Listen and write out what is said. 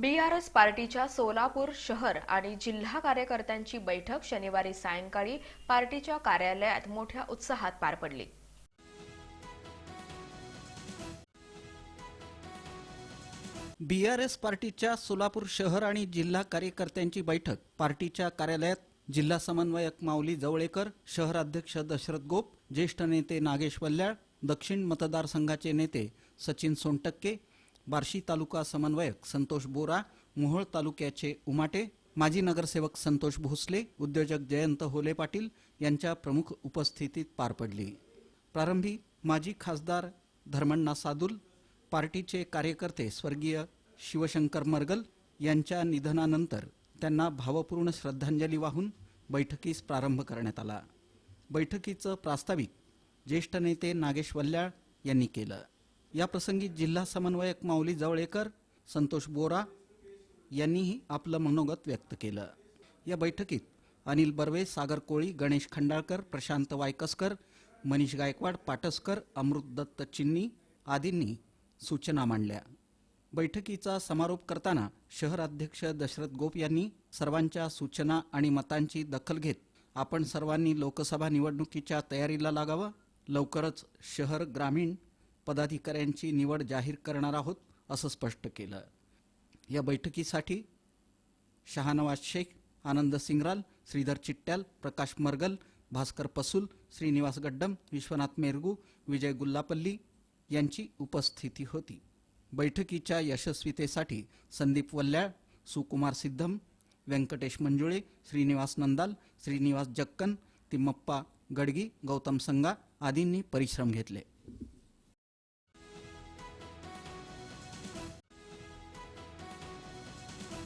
BRS पार्टीच्या सोलापूर शहर आणि जिल्हा कार्यकर्त्यांची बैठक शनिवारी सायंकाळी पार्टीच्या कार्यालयात मोठ्या उत्साहात पार पडली. बी आर एस पार्टीच्या सोलापूर शहर आणि जिल्हा कार्यकर्त्यांची बैठक. पार्टीच्या कार्यालयात जिल्हा समन्वयक माऊली जवळेकर शहराध्यक्ष दशरथ गोप ज्येष्ठ नेते नागेश वल्याळ दक्षिण मतदारसंघाचे नेते सचिन सोनटक्के बार्शी तालुका समन्वयक संतोष बोरा मोहोळ तालुक्याचे उमाटे माजी नगरसेवक संतोष भोसले उद्योजक जयंत होले पाटील यांच्या प्रमुख उपस्थितीत पार पडली. प्रारंभी माजी खासदार धर्मण्णा सादुल पार्टीचे कार्यकर्ते स्वर्गीय शिवशंकर मरगल यांच्या निधनानंतर त्यांना भावपूर्ण श्रद्धांजली वाहून बैठकीस प्रारंभ करण्यात आला. बैठकीचं प्रास्ताविक ज्येष्ठ नेते नागेश वल्ल्याळ यांनी केलं. याप्रसंगी जिल्हा समन्वयक माऊली जवळेकर संतोष बोरा यांनीही आपलं मनोगत व्यक्त केलं. या बैठकीत अनिल बर्वे सागर कोळी गणेश खंडाळकर प्रशांत वायकसकर मनीष गायकवाड पाटसकर अमृत दत्त चिन्नी आदींनी सूचना मांडल्या. बैठकीचा समारोप करताना शहराध्यक्ष दशरथ गोप यांनी सर्वांच्या सूचना आणि मतांची दखल घेत आपण सर्वांनी लोकसभा निवडणुकीच्या तयारीला लागावं. लवकरच शहर ग्रामीण पदाधिकाऱ्यांची निवड जाहीर करणार आहोत असं स्पष्ट केलं. या बैठकीसाठी शहानवाज शेख आनंद सिंगराल श्रीधर चिट्ट्याल प्रकाश मरगल भास्कर पसूल श्रीनिवास गड्डम विश्वनाथ मेरगू विजय गुल्लापल्ली यांची उपस्थिती होती. बैठकीच्या यशस्वीतेसाठी संदीप वल्ल्याळ सुकुमार सिद्धम व्यंकटेश मंजुळे श्रीनिवास नंदाल श्रीनिवास जक्कन तिम्मप्पा गडगी गौतम संगा आदींनी परिश्रम घेतले.